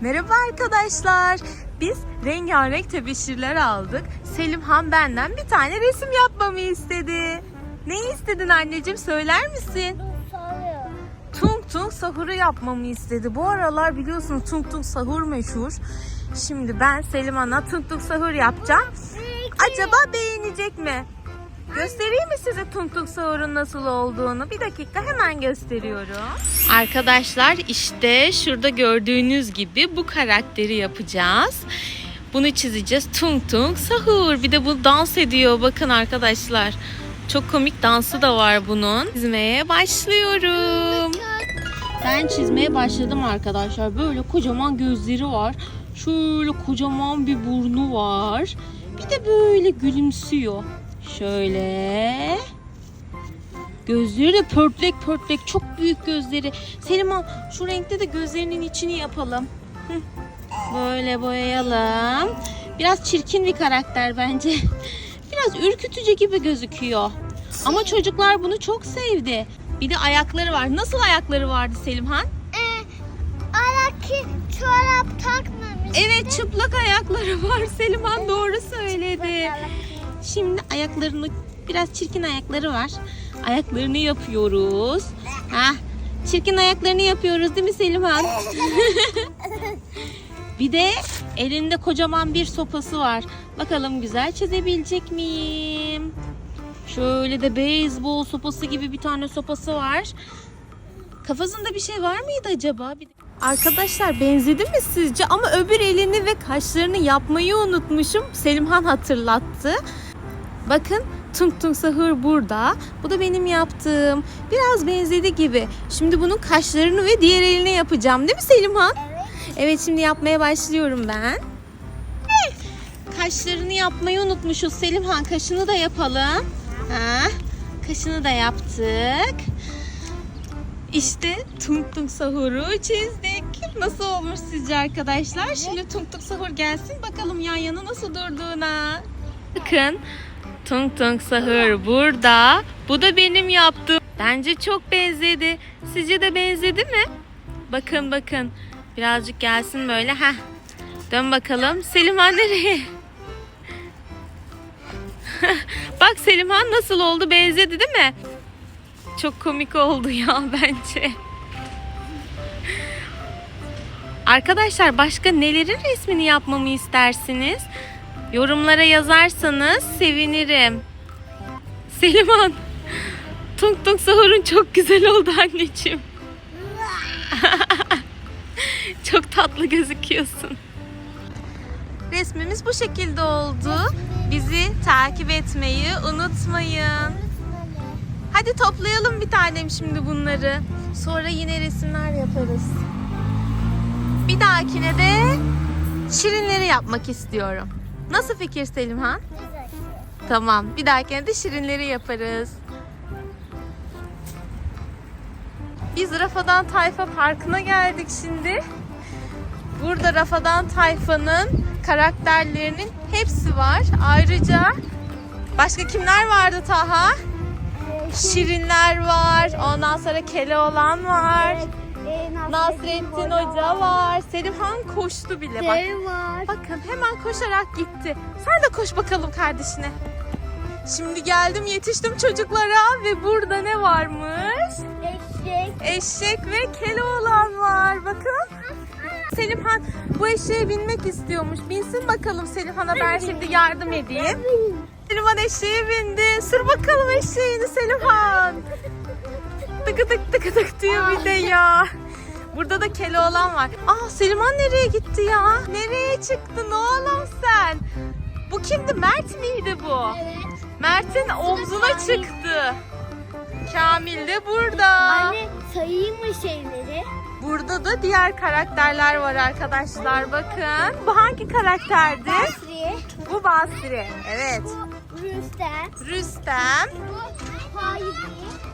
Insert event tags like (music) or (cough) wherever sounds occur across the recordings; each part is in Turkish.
Merhaba arkadaşlar. Biz rengarenk tebeşirler aldık. Selimhan benden bir tane resim yapmamı istedi. Ne istedin anneciğim söyler misin? Tung tung sahuru yapmamı istedi. Bu aralar biliyorsunuz tung tung sahur meşhur. Şimdi ben Selimhan'a tung tung sahur yapacağım. Acaba beğenecek mi? Göstereyim mi size tung sahurun nasıl olduğunu? Bir dakika hemen gösteriyorum. Arkadaşlar işte şurada gördüğünüz gibi bu karakteri yapacağız. Bunu çizeceğiz. Tung tung sahur. Bir de bu dans ediyor. Bakın arkadaşlar. Çok komik dansı da var bunun. Çizmeye başlıyorum. Ben çizmeye başladım arkadaşlar. Böyle kocaman gözleri var. Şöyle kocaman bir burnu var. Bir de böyle gülümsüyor. Şöyle. Gözleri de pörtlek pörtlek. Çok büyük gözleri. Selimhan şu renkte de gözlerinin içini yapalım. Böyle boyayalım. Biraz çirkin bir karakter bence. (laughs) Biraz ürkütücü gibi gözüküyor. Ama çocuklar bunu çok sevdi. Bir de ayakları var. Nasıl ayakları vardı Selimhan? Ee, Araki çorap takmamış. Evet çıplak ayakları var. Selimhan doğru söyledi. Şimdi ayaklarını biraz çirkin ayakları var. Ayaklarını yapıyoruz. Ha, çirkin ayaklarını yapıyoruz değil mi Selimhan? (laughs) bir de elinde kocaman bir sopası var. Bakalım güzel çizebilecek miyim? Şöyle de beyzbol sopası gibi bir tane sopası var. Kafasında bir şey var mıydı acaba? Bir- Arkadaşlar benzedi mi sizce? Ama öbür elini ve kaşlarını yapmayı unutmuşum. Selimhan hatırlattı. Bakın Tung Tung Sahur burada. Bu da benim yaptığım. Biraz benzedi gibi. Şimdi bunun kaşlarını ve diğer eline yapacağım değil mi Selimhan? Evet. Evet şimdi yapmaya başlıyorum ben. Kaşlarını yapmayı unutmuşuz. Selimhan kaşını da yapalım. Ha, kaşını da yaptık. İşte Tung Tung Sahur'u çizdik. Nasıl olmuş sizce arkadaşlar? Şimdi Tung Tung Sahur gelsin bakalım yan yana nasıl durduğuna. Bakın Tung Tung Sahur burada. Bu da benim yaptığım. Bence çok benzedi. Sizce de benzedi mi? Bakın bakın. Birazcık gelsin böyle. Heh. Dön bakalım. Selimhan nereye? (laughs) Bak Selimhan nasıl oldu? Benzedi değil mi? Çok komik oldu ya (laughs) bence. Arkadaşlar başka nelerin resmini yapmamı istersiniz? Yorumlara yazarsanız sevinirim. Selimhan, Tung Tung Sahur'un çok güzel oldu anneciğim. (laughs) çok tatlı gözüküyorsun. Resmimiz bu şekilde oldu. Bizi takip etmeyi unutmayın. Hadi toplayalım bir tanem şimdi bunları. Sonra yine resimler yaparız. Bir dahakine de şirinleri yapmak istiyorum. Nasıl fikir Selimhan? Güzel. Tamam. Bir dahakine de şirinleri yaparız. Biz Rafadan Tayfa Parkı'na geldik şimdi. Burada Rafadan Tayfa'nın karakterlerinin hepsi var. Ayrıca başka kimler vardı Taha? Şirinler var. Ondan sonra Keloğlan var. Ee, Nasrettin Hoca var. Selimhan koştu bile bak. Dev var. Bakın hemen koşarak gitti. Sen de koş bakalım kardeşine. Şimdi geldim yetiştim çocuklara ve burada ne varmış? Eşek. Eşek ve Keloğlan var. Bakın. Selimhan bu eşeğe binmek istiyormuş. Binsin bakalım Selimhan'a ben şimdi yardım edeyim. Selimhan eşeğe bindi. Sür bakalım eşeğini Selimhan. Tıkı tık tıkı tık diyor bir de ya. Burada da Keloğlan var. Aa Selimhan nereye gitti ya? Nereye çıktın oğlum sen? Bu kimdi? Mert miydi bu? Evet. Mert'in omzuna Kamil. çıktı. Kamil de burada. Anne sayayım mı şeyleri? Burada da diğer karakterler var arkadaşlar. Bakın. Bu hangi karakterdi? Basri. Bu Basri. Evet. Bu Rüstem. Rüstem, Bu Hayri.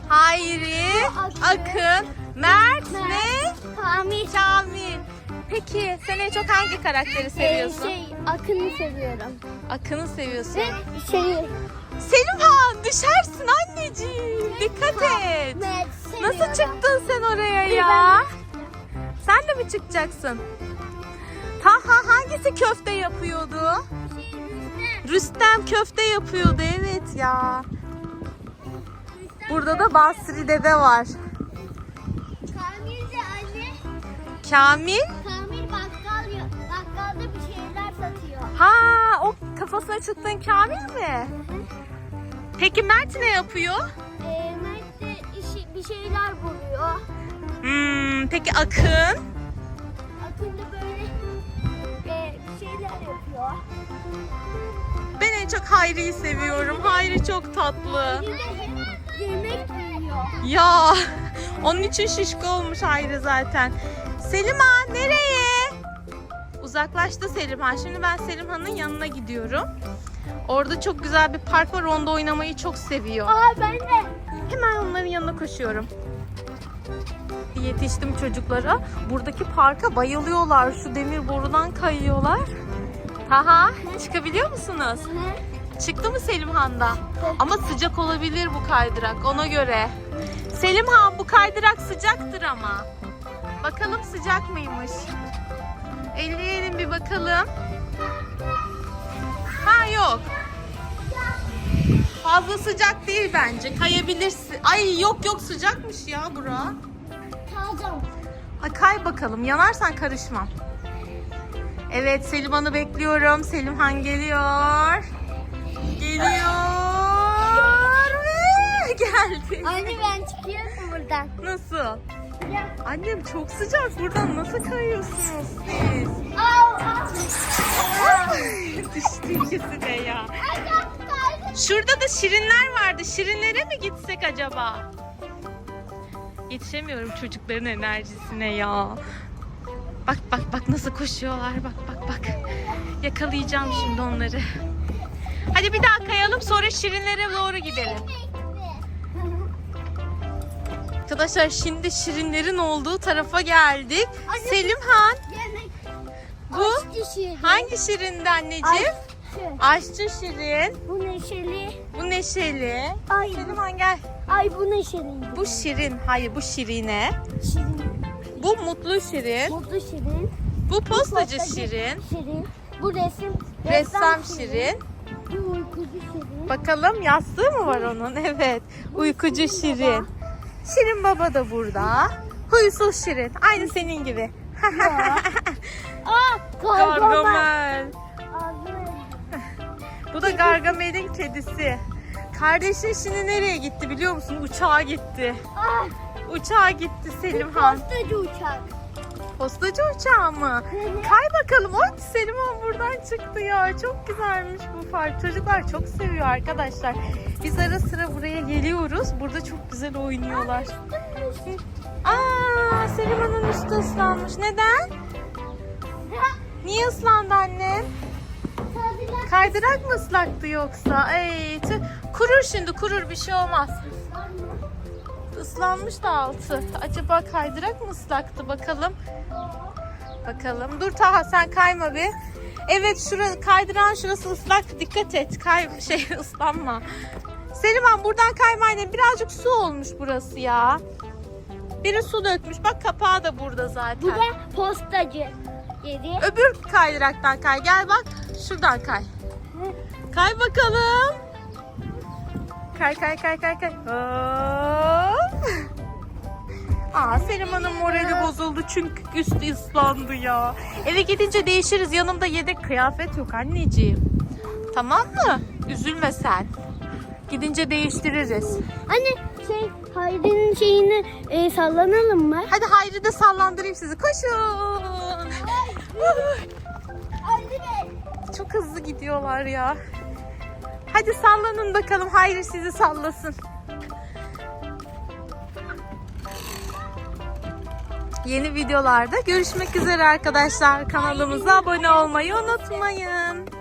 Hayri, Akın. Akın, Mert ve Kamil. Kamil. Peki sen en çok hangi karakteri Ee, seviyorsun? şey, Akın'ı seviyorum. Akın'ı seviyorsun. Ve şey... Selimhan düşersin anneciğim. Dikkat et. Mert. Nasıl çıktın sen oraya ya? Sen de mi çıkacaksın? Taha hangisi köfte yapıyordu? Şey Rüstem. Rüstem köfte yapıyordu evet ya. Burada da Basri dede var. Kamil. Kamil bakkal bakkalda bir şeyler satıyor. Ha o kafasına çıktığın Kamil mi? Peki Mert ne yapıyor? Ee, Mert de işi, bir şeyler buluyor. Hmm, peki Akın? Akın da böyle e, şeyler yapıyor. Ben en çok Hayri'yi seviyorum. Hayri çok tatlı. Bir de yemek yiyor. Ya onun için şişko olmuş Hayri zaten. Selimhan nereye? Uzaklaştı Selimhan. Şimdi ben Selimhan'ın yanına gidiyorum. Orada çok güzel bir park var. Onda oynamayı çok seviyor. Aa ben de. Hemen onların yanına koşuyorum. Yetiştim çocuklara. Buradaki parka bayılıyorlar. Şu demir borudan kayıyorlar. Haha çıkabiliyor musunuz? Çıktı mı Selimhan'da? Ama sıcak olabilir bu kaydırak ona göre. Selimhan bu kaydırak sıcaktır ama. Bakalım sıcak mıymış? Elleyelim bir bakalım. Ha yok. Fazla sıcak değil bence. Kayabilirsin. Ay yok yok sıcakmış ya bura. Kalacağım. Ha, kay bakalım. Yanarsan karışmam. Evet Selimhan'ı bekliyorum. Selimhan geliyor. Geliyor. (laughs) Geldi. Anne ben çıkıyorum buradan. Nasıl? Annem çok sıcak. Buradan nasıl kayıyorsunuz siz? Düştü ikisi de ya. Şurada da şirinler vardı. Şirinlere mi gitsek acaba? Yetişemiyorum çocukların enerjisine ya. Bak bak bak nasıl koşuyorlar. Bak bak bak. Yakalayacağım şimdi onları. Hadi bir daha kayalım sonra şirinlere doğru gidelim. Arkadaşlar şimdi şirinlerin olduğu tarafa geldik. Anne. Selimhan Yemek. Bu? Şirin. hangi şirindi anneciğim? Aşçı. Aşçı şirin. Bu neşeli. Bu neşeli. Ay. Selimhan gel. Ay bu neşeli. Bu şirin. Hayır bu şirine. şirin. Bu mutlu şirin. Mutlu şirin. Bu postacı Postacı şirin. Şirin. Bu resim. Ressam şirin. Bu uykucu şirin. Bakalım yastığı mı var onun? (laughs) Evet. Uykucu şirin. Şirin baba da burada. Huysuz şirin. Aynı senin gibi. (laughs) Aa, Gargamel. Bu da Gargamel'in kedisi. Kardeşin şimdi nereye gitti biliyor musun? Uçağa gitti. Aa, Uçağa gitti Selimhan. postacı uçak. Postacı uçağı mı? Kay bakalım. O Selimhan buradan çıktı ya. Çok güzelmiş bu park. Çocuklar çok seviyor arkadaşlar. Biz ara sıra buraya geliyoruz. Burada çok güzel oynuyorlar. Aa, Selimhan'ın üstü ıslanmış. Neden? Niye ıslandı annem? Kaydırak mı ıslaktı yoksa? Tüh. kurur şimdi kurur bir şey olmaz. Islanmış da altı. Acaba kaydırak mı ıslaktı bakalım. Bakalım. Dur Taha sen kayma bir. Evet şura kaydıran şurası ıslak. Dikkat et. Kay (laughs) şey ıslanma. Selimhan buradan kayma anne. Birazcık su olmuş burası ya. Biri su dökmüş. Bak kapağı da burada zaten. Bu da postacı yeri. Öbür kaydıraktan kay. Gel bak. Şuradan kay. Kay bakalım. Kay kay kay kay kay. Hop. (laughs) Aa Selimhan'ın morali bozuldu çünkü üstü ıslandı ya. Eve gidince değişiriz. Yanımda yedek kıyafet yok anneciğim. Tamam mı? Üzülme sen. Gidince değiştiririz. Anne şey Hayri'nin şeyini e, sallanalım mı? Hadi Hayri de sallandırayım sizi. Koşun. Çok hızlı gidiyorlar ya. Hadi sallanın bakalım. Hayri sizi sallasın. Yeni videolarda görüşmek üzere arkadaşlar. Kanalımıza abone olmayı unutmayın.